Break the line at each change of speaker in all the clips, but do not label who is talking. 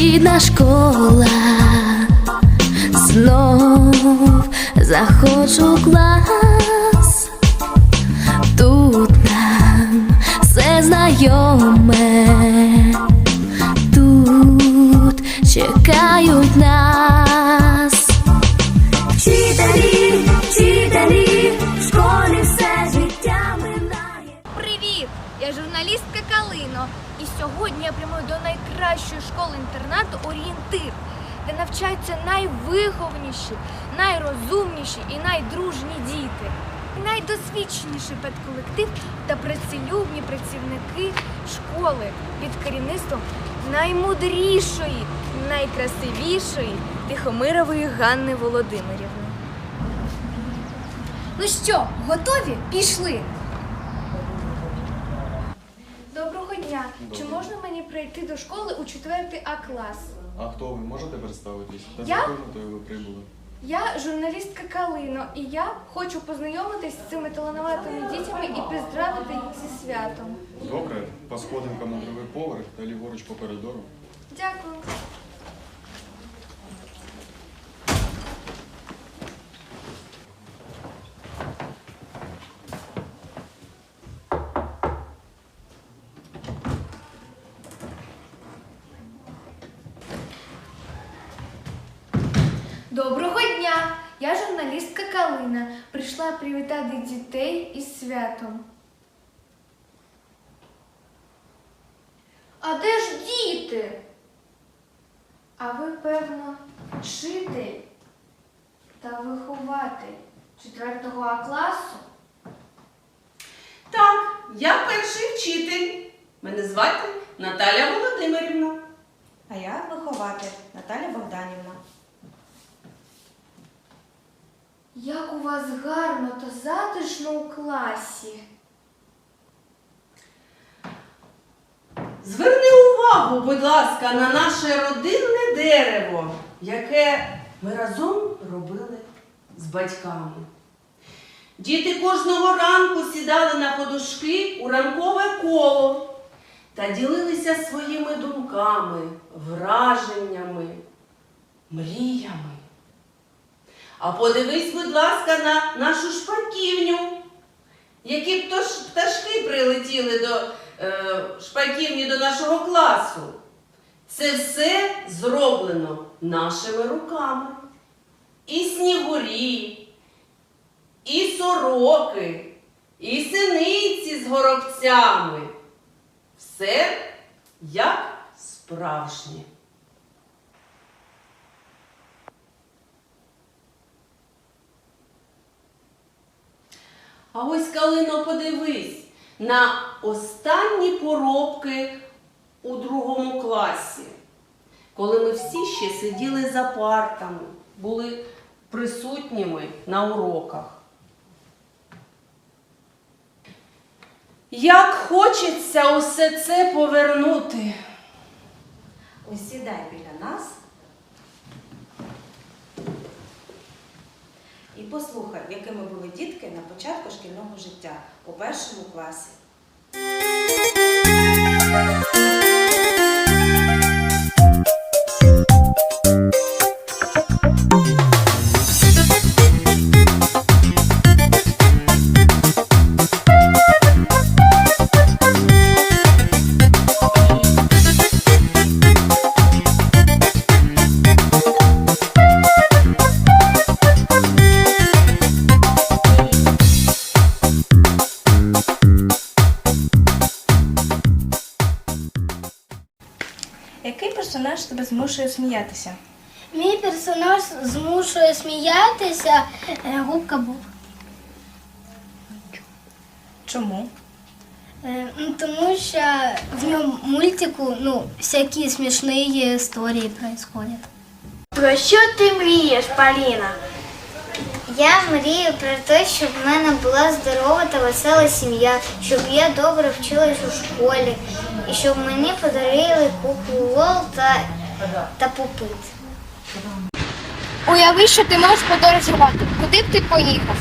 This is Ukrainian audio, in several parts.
рідна школа, знов заходжу клас, тут нам все знайоме, тут чекають нас.
Сьогодні я прямую до найкращої школи-інтернату Орієнтир, де навчаються найвихованіші, найрозумніші і найдружні діти. Найдосвідченіший педколектив та працелюбні працівники школи під керівництвом наймудрішої, найкрасивішої Тихомирової Ганни Володимирівни. Ну що, готові? Пішли! Дня! Чи можна мені прийти до школи у 4 А клас?
А хто ви можете представитись? Та з
Я?
якою метою ви прибули?
Я журналістка Калино, і я хочу познайомитись з цими талановитими дітьми і поздравити їх зі святом.
Добре, по сходинкам на другий поверх та ліворуч по коридору.
Дякую. Доброго дня! Я журналістка Калина. Прийшла привітати дітей із святом. А де ж діти? А ви, певно, вчитель та вихователь 4 А класу?
Так, я перший вчитель. Мене звати Наталя Володимирівна.
А я вихователь Наталя Богданівна.
Як у вас гарно та затишно у класі.
Зверни увагу, будь ласка, на наше родинне дерево, яке ми разом робили з батьками. Діти кожного ранку сідали на подушки у ранкове коло та ділилися своїми думками, враженнями, мріями. А подивись, будь ласка, на нашу шпаківню. Які пташ- пташки прилетіли до е, шпаківні до нашого класу. Це все зроблено нашими руками. І снігурі, і сороки, і синиці з горобцями. Все як справжнє. А ось Калино, подивись на останні поробки у другому класі, коли ми всі ще сиділи за партами, були присутніми на уроках. Як хочеться усе це повернути.
Ось сідай біля нас послухай, якими були дітки на початку шкільного життя у першому класі. Сміятися
е, губка Боб.
Чому?
Е, ну, Тому що в ньому мультику ну, всякі смішні історії происходять.
Про що ти мрієш, Поліна?
Я мрію про те, щоб в мене була здорова та весела сім'я, щоб я добре вчилась у школі і щоб мені подарили куклу Лол та, та попит.
Уяви, що ти можеш подорожувати. Куди б ти поїхав?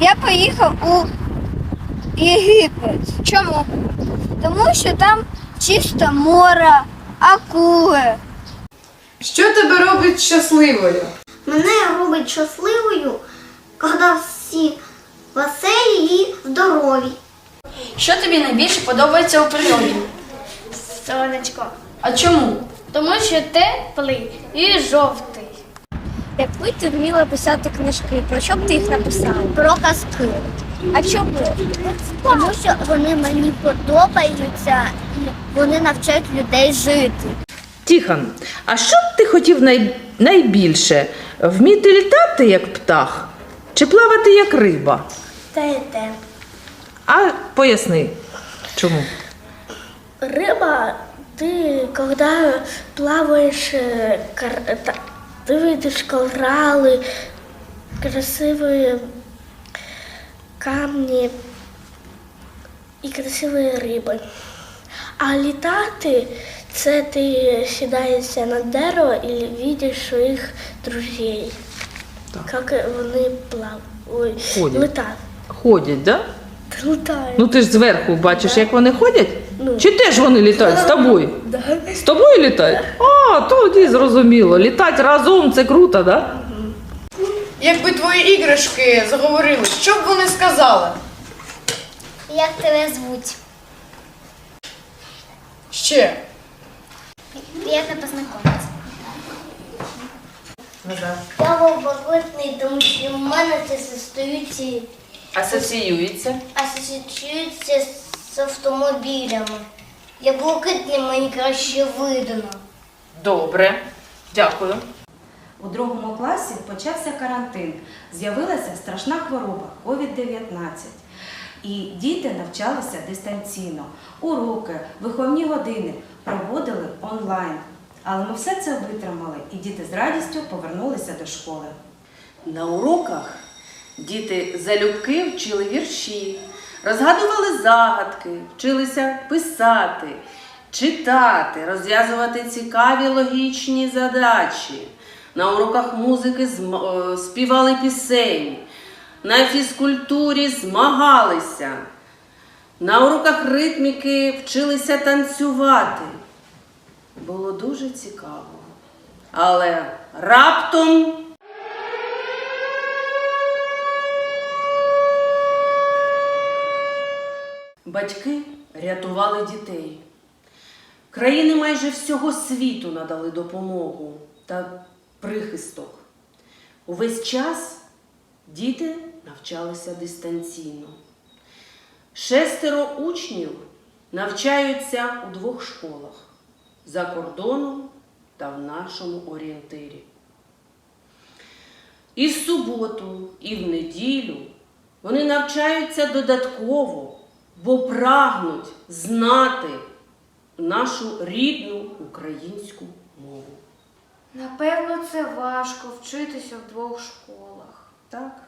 Я поїхав у Єгипет.
Чому?
Тому що там чисто море, акули,
Що тебе робить щасливою?
Мене робить щасливою, коли всі веселі і здорові.
Що тобі найбільше подобається у природі?
Сонечко.
А чому?
Тому що теплий і жовтий. Якби ти вміла писати книжки, про що б ти їх написала?
Про казки.
А чому?
Тому що вони мені подобаються і вони навчають людей жити.
Тихон, а що б ти хотів най... найбільше? Вміти літати як птах чи плавати як риба?
Те і те.
А поясни, чому?
Рыба, ты когда плаваешь, э, кор- та- ты видишь кораллы, красивые камни і красиві риби. А літати це ти сідаєшся на дерево і бачиш своїх друзей. Як вони плавають. Ой,
Ходять.
летають.
Ходять, да?
Летають.
Ну ти ж зверху бачиш, як вони ходять?
Ну.
Чи теж вони літають з тобою? З тобою літають? А, тоді зрозуміло. Літати разом це круто, да?
Якби твої іграшки заговорили, що б вони сказали?
Як тебе звуть?
Ще.
Приємно познайомитися. Я любопитний, тому що в мене це зостаються
Асоціюється.
асоціюється з автомобілями. Я блакитний, мені краще видно.
Добре. Дякую.
У другому класі почався карантин. З'явилася страшна хвороба COVID-19. І діти навчалися дистанційно. Уроки, виховні години проводили онлайн. Але ми все це витримали, і діти з радістю повернулися до школи.
На уроках діти залюбки вчили вірші, розгадували загадки, вчилися писати, читати, розв'язувати цікаві логічні задачі. На уроках музики е, співали пісень, на фізкультурі змагалися, на уроках ритміки вчилися танцювати. Було дуже цікаво. Але раптом Батьки рятували дітей. Країни майже всього світу надали допомогу та прихисток. Увесь час діти навчалися дистанційно. Шестеро учнів навчаються у двох школах за кордоном та в нашому орієнтирі. І в суботу, і в неділю вони навчаються додатково, бо прагнуть знати нашу рідну українську мову.
Напевно, це важко вчитися в двох школах.
Так.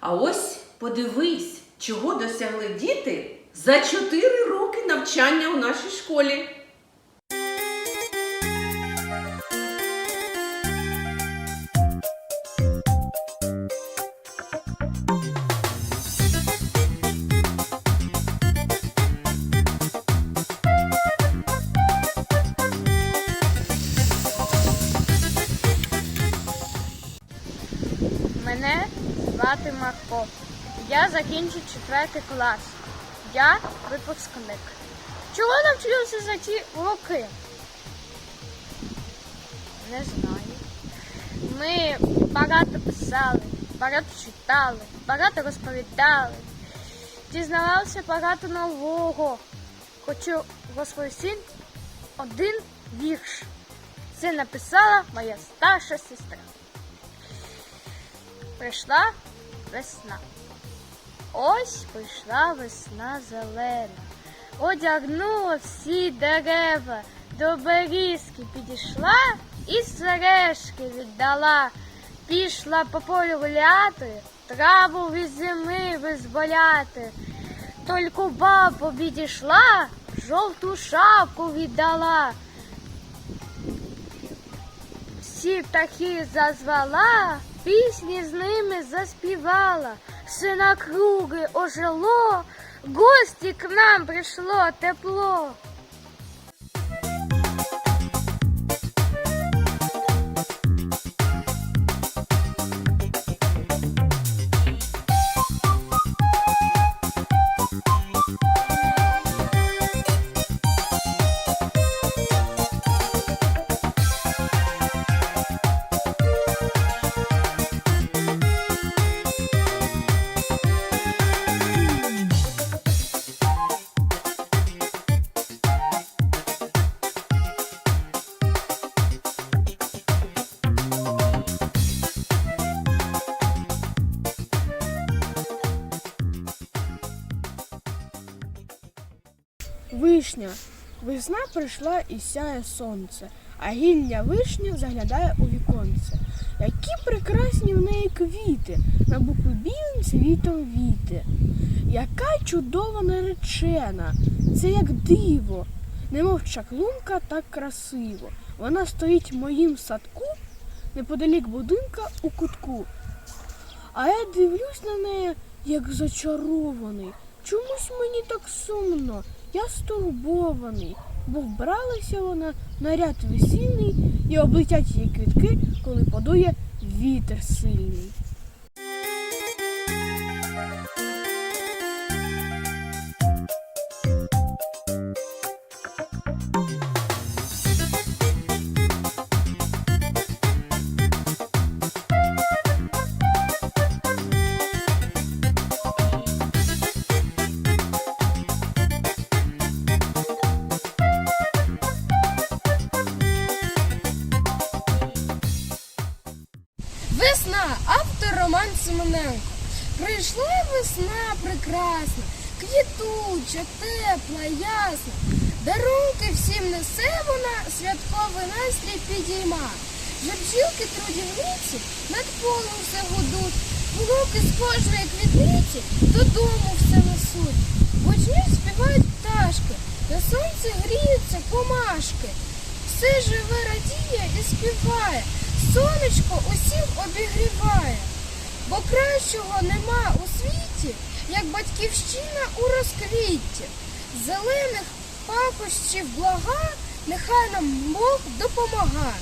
А ось подивись, чого досягли діти за 4 роки навчання у нашій школі.
Мене звати Марко. Я закінчу четвертий клас. Я випускник. Чого навчився за ці роки? Не знаю. Ми багато писали, багато читали, багато розповідали, дізнавалися багато нового. Хочу розповісти один вірш. Це написала моя старша сестра. Прийшла весна. Ось прийшла весна зелена. Одягнула всі дерева, до берізки підійшла і сережки віддала. Пішла по полю гуляти, траву від зими визволяти. Тільки баба відійшла, жовту шапку віддала. Всі птахи зазвала, пісні з ними заспівала, все круги ожило, гості к нам прийшло тепло.
Прийшла і сяє сонце, а гілля вишня заглядає у віконце. Які прекрасні в неї квіти, на букві білим цвітом віти. Яка чудова наречена, це як диво, немов чаклунка так красиво. Вона стоїть в моїм садку, неподалік будинка у кутку. А я дивлюсь на неї, як зачарований. Чомусь мені так сумно, я стурбований, бо вбралася вона наряд весільний і облетять її квітки, коли подує вітер сильний.
Роман Семененко. Прийшла весна прекрасна, квітуча, тепла, ясна. Дарунки всім несе вона, святковий настрій підійма. Вже бджілки трудівниці над полем все гудуть, Луки з кожної квітниці додому все несуть. Гучні співають пташки, на сонці гріються комашки. Все живе радіє і співає, сонечко усіх обігріває. Бо кращого нема у світі, як батьківщина у розквітті. Зелених пахощів блага, нехай нам Бог допомагає.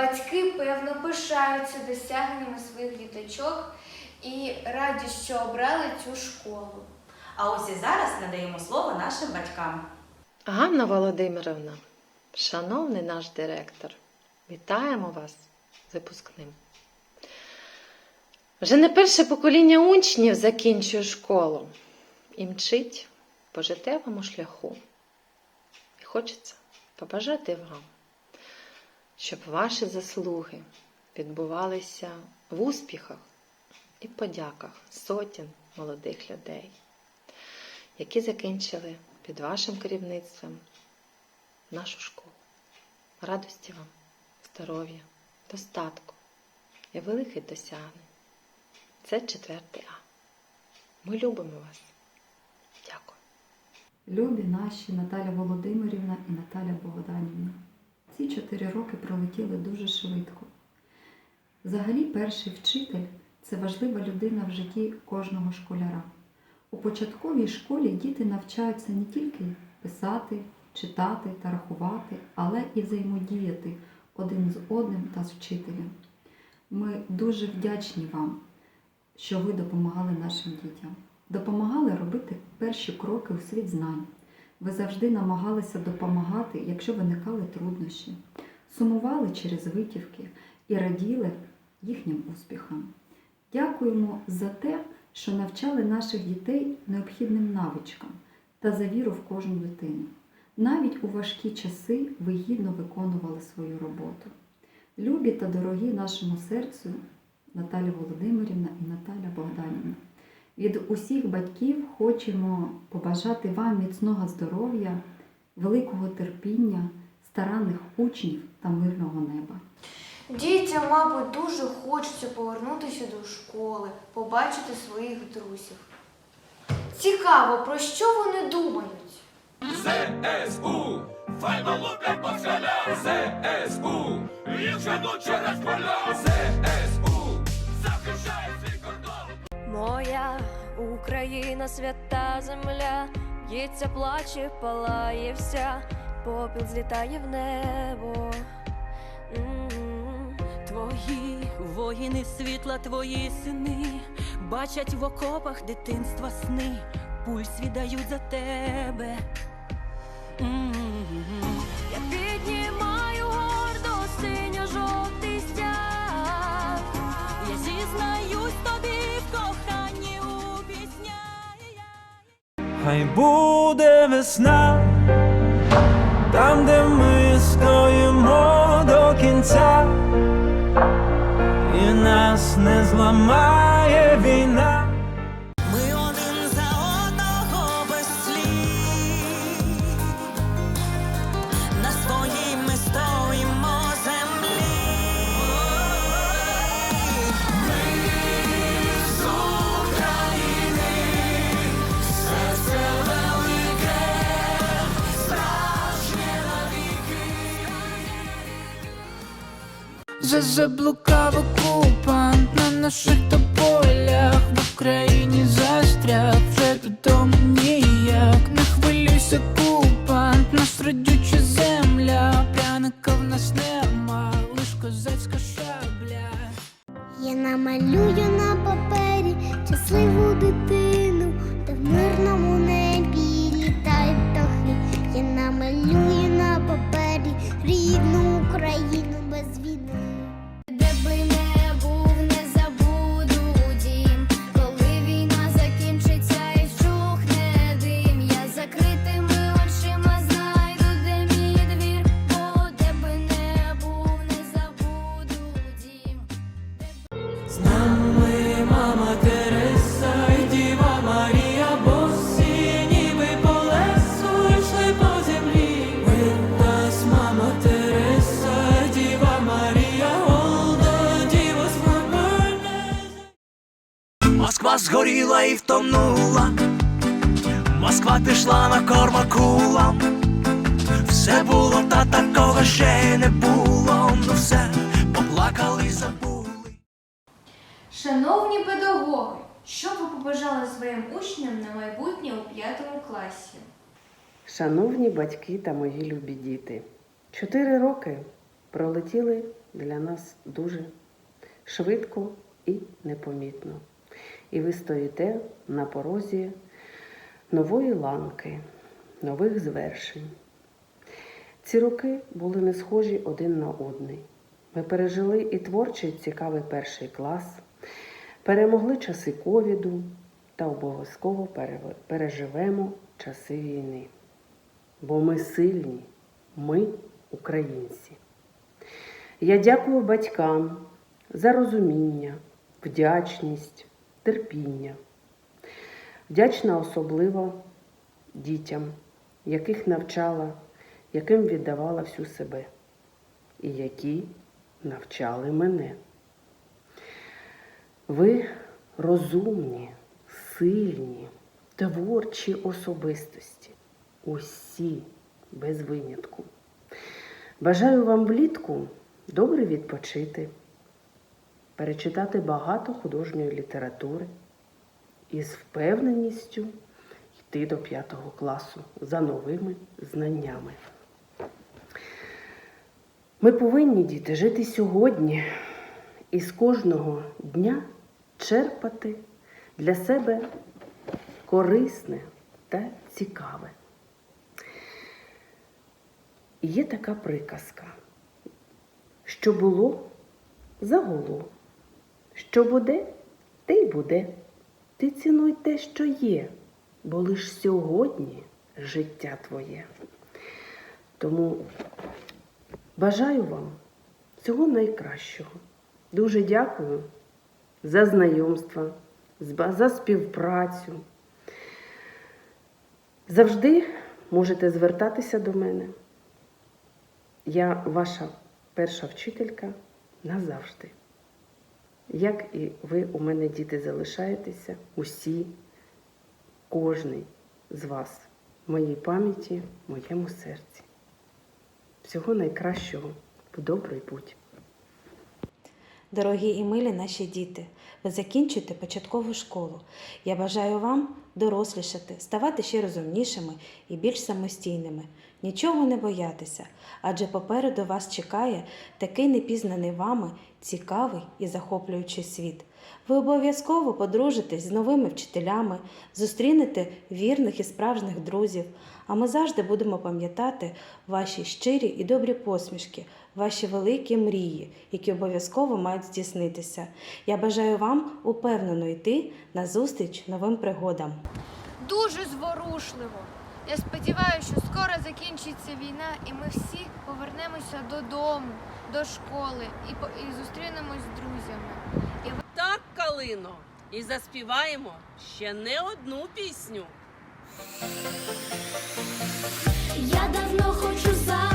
Батьки, певно, пишаються досягненнями своїх діточок і раді, що обрали цю школу.
А ось і зараз надаємо слово нашим батькам.
Ганна Володимировна, шановний наш директор, вітаємо вас з випускним. Вже не перше покоління учнів закінчує школу і мчить по життєвому шляху. І хочеться побажати вам, щоб ваші заслуги відбувалися в успіхах і подяках сотень молодих людей, які закінчили під вашим керівництвом нашу школу. Радості вам, здоров'я, достатку і великих досягнень. Це четвертий А. Ми любимо вас. Дякую.
Любі наші Наталя Володимирівна і Наталя. Ці чотири роки пролетіли дуже швидко. Взагалі, перший вчитель це важлива людина в житті кожного школяра. У початковій школі діти навчаються не тільки писати, читати та рахувати, але і взаємодіяти один з одним та з вчителем. Ми дуже вдячні вам, що ви допомагали нашим дітям, допомагали робити перші кроки у світ знань. Ви завжди намагалися допомагати, якщо виникали труднощі, сумували через витівки і раділи їхнім успіхам. Дякуємо за те, що навчали наших дітей необхідним навичкам та за віру в кожну дитину. Навіть у важкі часи ви гідно виконували свою роботу. Любі та дорогі нашому серцю Наталя Володимирівна і Наталя Богданівна. Від усіх батьків хочемо побажати вам міцного здоров'я, великого терпіння, старанних учнів та мирного неба.
Дітям, мабуть, дуже хочеться повернутися до школи, побачити своїх друзів. Цікаво, про що вони думають?
ЗСУ, файно луплять москаля. ЗСУ, їх женуть через поля. ЗСУ,
Моя Україна, свята земля, б'ється, плаче, палає вся, попіл злітає в небо. М,
Твої воїни світла, твої сини, бачать в окопах дитинства сни, пульс віддають за тебе. М. Я
Хай буде весна, там, де ми стоїмо до кінця, і нас не зламає війна.
Заблукав окупант на наших тополях. В Україні застряг, вже додому ніяк. Не хвилюйся, окупант, нас родюча земля. Пряника в нас нема, лиш козацька шабля.
Я намалюю на папері щасливу дитину, де в мирному небі
Москва пішла на корма кулам. Все було, та такого ще й не було. Ну все, поплакали й забули.
Шановні педагоги, що ви побажали своїм учням на майбутнє у п'ятому класі?
Шановні батьки та мої любі діти, чотири роки пролетіли для нас дуже швидко і непомітно. І ви стоїте на порозі нової ланки, нових звершень. Ці роки були не схожі один на одний. Ми пережили і творчий цікавий перший клас, перемогли часи ковіду та обов'язково переживемо часи війни. Бо ми сильні, ми українці. Я дякую батькам за розуміння, вдячність, терпіння. Вдячна особливо дітям, яких навчала, яким віддавала всю себе, і які навчали мене. Ви розумні, сильні, творчі особистості, усі без винятку. Бажаю вам влітку добре відпочити, перечитати багато художньої літератури і з впевненістю йти до п'ятого класу за новими знаннями. Ми повинні, діти, жити сьогодні і з кожного дня черпати для себе корисне та цікаве. Є така приказка, що було, загуло, що буде, те й буде. Ти цінуй те, що є, бо лиш сьогодні життя твоє. Тому бажаю вам всього найкращого. Дуже дякую за знайомство, за співпрацю. Завжди можете звертатися до мене. Я ваша перша вчителька назавжди. Як і ви у мене, діти, залишаєтеся, усі, кожний з вас в моїй пам'яті, в моєму серці. Всього найкращого в добрий путь.
Дорогі і милі наші діти, ви закінчуєте початкову школу. Я бажаю вам дорослішати, ставати ще розумнішими і більш самостійними. Нічого не боятися, адже попереду вас чекає такий непізнаний вами цікавий і захоплюючий світ. Ви обов'язково подружитесь з новими вчителями, зустрінете вірних і справжніх друзів. А ми завжди будемо пам'ятати ваші щирі і добрі посмішки, ваші великі мрії, які обов'язково мають здійснитися. Я бажаю вам упевнено йти на зустріч новим пригодам.
Дуже зворушливо. Я сподіваюся, що скоро закінчиться війна, і ми всі повернемося додому, до школи і, по- і зустрінемось з друзями. І ви-
Так, Калино, і заспіваємо ще не одну пісню.
Я давно хочу запитати,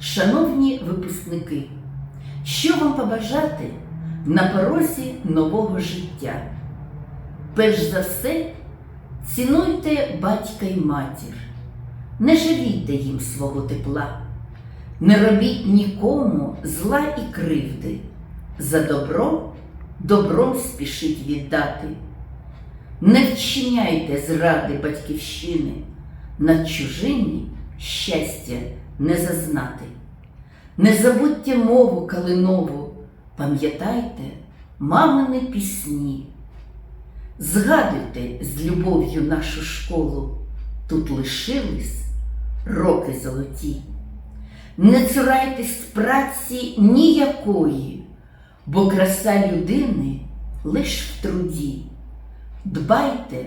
Шановні випускники, що вам побажати на порозі нового життя? Перш за все, цінуйте батька й матір, не жалійте їм свого тепла, не робіть нікому зла і кривди, за добро добром спішіть віддати. Не вчиняйте зради батьківщини, на чужині щастя не зазнати. Не забудьте мову калинову, пам'ятайте мамини пісні. Згадуйте з любов'ю нашу школу, тут лишились роки золоті. Не цурайтесь праці ніякої, бо краса людини лиш в труді. Дбайте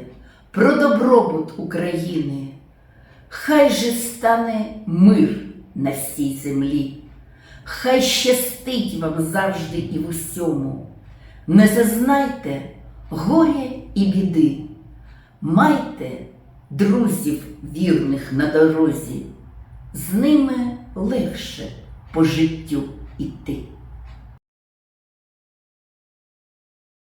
про добробут України, хай же стане мир на всій землі, хай щастить вам завжди і в усьому. Не зазнайте горя і біди, майте друзів вірних на дорозі, з ними легше по життю іти.